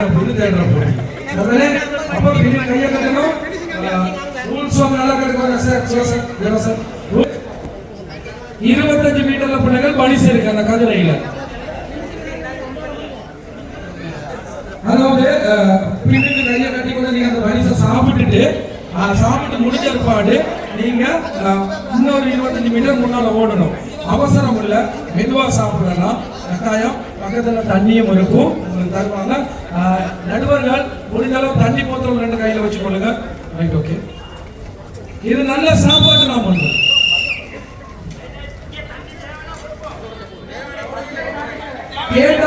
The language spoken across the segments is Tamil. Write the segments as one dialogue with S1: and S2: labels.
S1: தேடுற போட்டி முதல்ல அப்ப பின்ன கட்டணும் ரூல்ஸ் நல்லா கட்டுவாங்க சார் சார் சார் சார் இருபத்தஞ்சு மீட்டர்ல பிள்ளைகள் பலிசு இருக்கு அந்த கதிரையில. அதாவது பின்னுக்கு கைய கட்டி கொண்டு நீங்க அந்த பலிசை சாப்பிட்டுட்டு சாப்பிட்டு முடிஞ்ச பாடு நீங்க இன்னொரு இருபத்தஞ்சு மீட்டர் முன்னால ஓடணும். அவசரம் இல்ல மெதுவா சாப்பிடலாம். கட்டாயம் பக்கத்துல தண்ணியும் இருக்கும். உங்களுக்கு தருவாங்க. நடுவர்கள் முடிஞ்ச அளவு தண்ணி போத்தல் ரெண்டு கையில வச்சுக்கொள்ளுங்க. ரைட் ஓகே இது நல்ல சாப்பாடு நான் பண்றோம் கேட்ட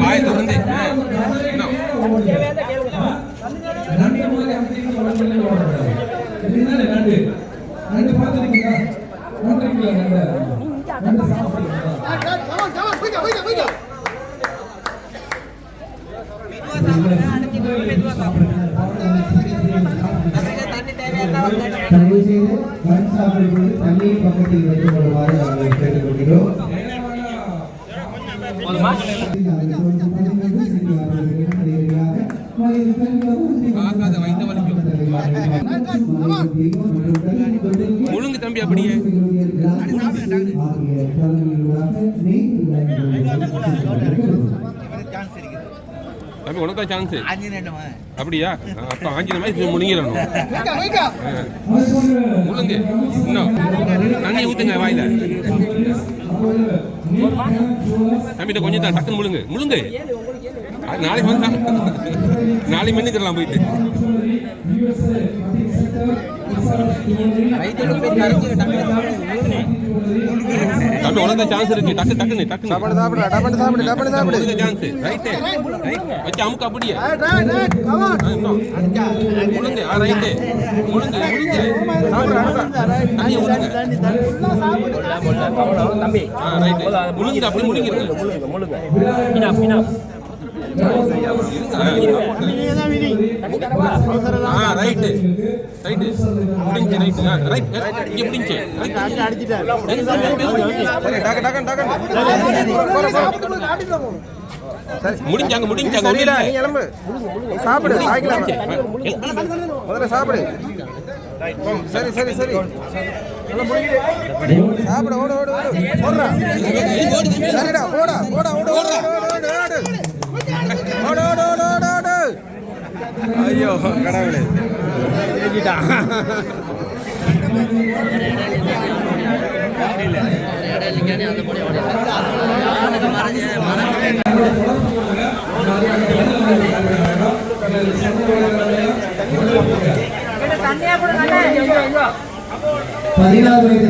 S2: வாய் தொடர்ந்து
S1: நண்டு நண்டு பார்த்துருக்கீங்களா பார்த்துருக்கீங்களா நண்டு நண்டு சாப்பிடுறீங்களா
S3: தயவு செய்து மண் சாப்பிடும்போது தண்ணீர் பக்கத்தில் வைத்துக் கொள்ளும்
S2: முழுங்கு தம்பி அப்படியே. தம்பி உனக்கு தான் சான்ஸ் அப்படியா? அப்ப ஆஞ்சின மாதிரி முழுங்கிடணும். முழுங்கு. இன்னும். தண்ணி ஊத்துங்க வாயில. தம்பி கொஞ்சம் தான் டக்குன்னு முழுங்கு. முழுங்கு. நாளைக்கு வந்து நாளைக்கு மன்னிச்சிடலாம் போயிட்டு. தம்பி உனக்கு சான்ஸ் இருக்கு. டக்கு டக்குன்னு டக்கு
S4: சாப்பிடு சாப்பிடு சாப்பிடு டபடு சாப்பிடு.
S2: சான்ஸ் ரைட் ரைட் வச்சு அமுக்கு முழுங்க ஆ ரைட் முழுங்க முழுங்க சாப்பிடு தண்ணி முழுங்க தம்பி ஆ ரைட் ரைட்டு ரைட்டு முடிஞ்சு ரைட்டு ஆ ரைட் இங்கே முடிஞ்சு
S4: டக்கு டக்கு டக்கு
S2: முடிஞ்சாங்க முடிஞ்சாங்க
S4: சரிடா நீ எலும்பு சாப்பிடு ஆய்க்கலாம் முதல்ல சாப்பிடு சரி சரி சரி சாப்பிடு ஓட ஓட ஓடு ஓடுறா சரிடா போடா ஓட ஓட ஓட ஐயோ கடவுளே. ஏறிட்டான்
S3: பதினாறு வயது